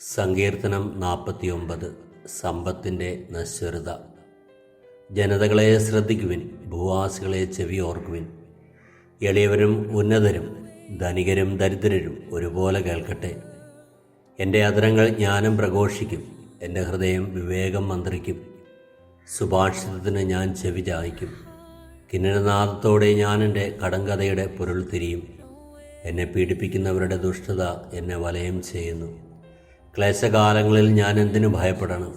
സങ്കീർത്തനം നാൽപ്പത്തിയൊമ്പത് സമ്പത്തിന്റെ നശ്വരത. ജനതകളെ ശ്രദ്ധിക്കുവിൻ ഭൂവാസികളെ ചെവി ഓർക്കുവിൻ എളിയവരും ഉന്നതരും ധനികരും ദരിദ്രരും ഒരുപോലെ കേൾക്കട്ടെ. എന്റെ അധരങ്ങൾ ജ്ഞാനം പ്രഘോഷിക്കും എന്റെ ഹൃദയം വിവേകം മന്ത്രിക്കും. സുഭാഷിതത്തിന് ഞാൻ ചെവി ചായ്ക്കും. കിന്നരനാഥത്തോടെ ഞാൻ എന്റെ കടങ്കഥയുടെ പൊരുൾ തിരിയും. എന്നെ പീഡിപ്പിക്കുന്നവരുടെ ദുഷ്ടത എന്നെ വലയം ചെയ്യുന്നു. ക്ലേശകാലങ്ങളിൽ ഞാൻ എന്തിനു ഭയപ്പെടണം?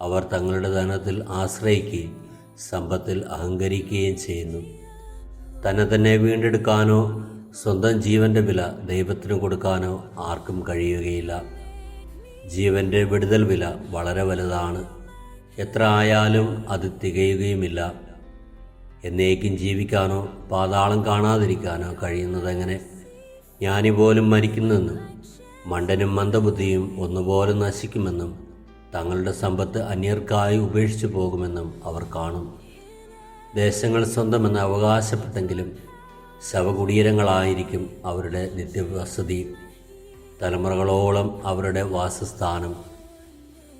അവർ തങ്ങളുടെ ധനത്തിൽ ആശ്രയിക്കുകയും സമ്പത്തിൽ അഹങ്കരിക്കുകയും ചെയ്യുന്നു. തന്നെ തന്നെ വീണ്ടെടുക്കാനോ സ്വന്തം ജീവന്റെ വില ദൈവത്തിന് കൊടുക്കാനോ ആർക്കും കഴിയുകയില്ല. ജീവന്റെ വിടുതൽ വില വളരെ വലുതാണ്. എത്ര ആയാലും അത് തികയുകയുമില്ല. എന്നേക്കും ജീവിക്കാനോ പാതാളം കാണാതിരിക്കാനോ കഴിയുന്നതെങ്ങനെ? ജ്ഞാനി പോലും മരിക്കുന്നെന്നും മണ്ടനും മന്ദബുദ്ധിയും ഒന്നുപോലെ നശിക്കുമെന്നും തങ്ങളുടെ സമ്പത്ത് അന്യർക്കായി ഉപേക്ഷിച്ചു പോകുമെന്നും അവർ കാണും. ദേശങ്ങൾ സ്വന്തമെന്ന് അവകാശപ്പെട്ടെങ്കിലും ശവകുടീരങ്ങളായിരിക്കും അവരുടെ നിത്യവസതി. തലമുറകളോളം അവരുടെ വാസസ്ഥാനം.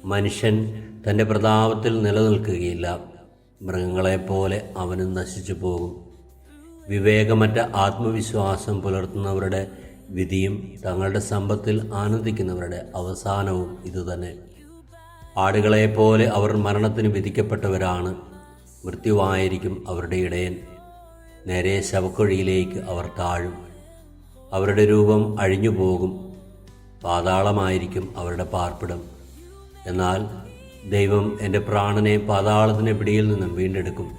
മനുഷ്യൻ തന്റെ പ്രതാപത്തിൽ നിലനിൽക്കുകയില്ല. മൃഗങ്ങളെപ്പോലെ അവനും നശിച്ചു പോകും വിവേകമറ്റ ആത്മവിശ്വാസം പുലർത്തുന്നവരുടെ വിധിയും തങ്ങളുടെ സമ്പത്തിൽ ആനന്ദിക്കുന്നവരുടെ അവസാനവും ഇതുതന്നെ. ആടുകളെപ്പോലെ അവർ മരണത്തിന് വിധിക്കപ്പെട്ടവരാണ് മൃത്യുവായിരിക്കും അവരുടെ ഇടയൻ. നേരെ ശവക്കുഴിയിലേക്ക് അവർ താഴും. അവരുടെ രൂപം അഴിഞ്ഞു പോകും പാതാളമായിരിക്കും അവരുടെ പാർപ്പിടം. എന്നാൽ ദൈവം എന്റെ പ്രാണനെ പാതാളത്തിന്റെ പിടിയിൽ നിന്നും വീണ്ടെടുക്കും.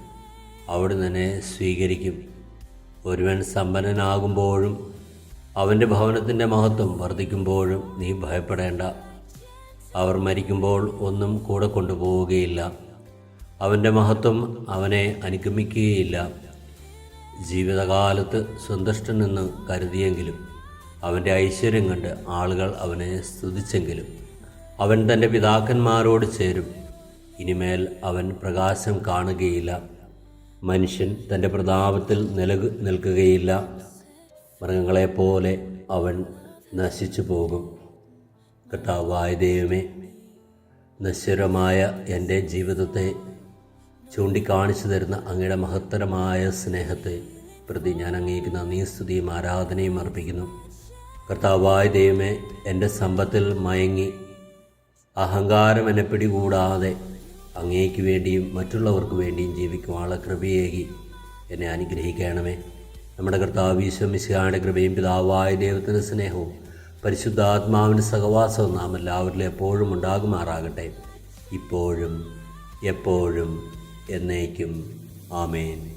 അവിടെ തന്നെ സ്വീകരിക്കും. ഒരുവൻ സമ്പന്നനാകുമ്പോഴും അവന്റെ ഭവനത്തിന്റെ മഹത്വം വർദ്ധിക്കുമ്പോഴും നീ ഭയപ്പെടേണ്ട. അവർ മരിക്കുമ്പോൾ ഒന്നും കൂടെ കൊണ്ടുപോവുകയില്ല. അവന്റെ മഹത്വം അവനെ അനുഗമിക്കുകയില്ല. ജീവിതകാലത്ത് സന്തുഷ്ടനെന്ന് കരുതിയെങ്കിലും അവന്റെ ഐശ്വര്യം കണ്ട് ആളുകൾ അവനെ സ്തുതിച്ചെങ്കിലും അവൻ തന്റെ പിതാക്കന്മാരോട് ചേരും. ഇനിമേൽ അവൻ പ്രകാശം കാണുകയില്ല. മനുഷ്യൻ തന്റെ പ്രതാപത്തിൽ നിലകു നിൽക്കുകയില്ല. മൃഗങ്ങളെപ്പോലെ അവൻ നശിച്ചു പോകും. കർത്താവായ ദൈവമേ നശ്വരമായ എന്റെ ജീവിതത്തെ ചൂണ്ടിക്കാണിച്ചു തരുന്ന അങ്ങയുടെ മഹത്തരമായ സ്നേഹത്തെ പ്രതി ഞാൻ അങ്ങേക്ക് നന്ദി സ്തുതിയും ആരാധനയും അർപ്പിക്കുന്നു. കർത്താവായ ദൈവമേ എന്റെ സമ്പത്തിൽ മയങ്ങി അഹങ്കാരം എന്നെ പിടികൂടാതെ അങ്ങേക്ക് വേണ്ടിയും മറ്റുള്ളവർക്ക് വേണ്ടിയും ജീവിക്കുവാനുള്ള കൃപയേകി എന്നെ അനുഗ്രഹിക്കണമേ. നമ്മുടെ കർത്താവ് ഈശ്വമിശിയുടെ കൃപയും പിതാവായ ദൈവത്തിന്റെ സ്നേഹവും പരിശുദ്ധാത്മാവിന്റെ സഹവാസവും നാം എല്ലാവരിലും എപ്പോഴും ഉണ്ടാകുമാറാകട്ടെ. ഇപ്പോഴും എപ്പോഴും എന്നേക്കും. ആമേൻ.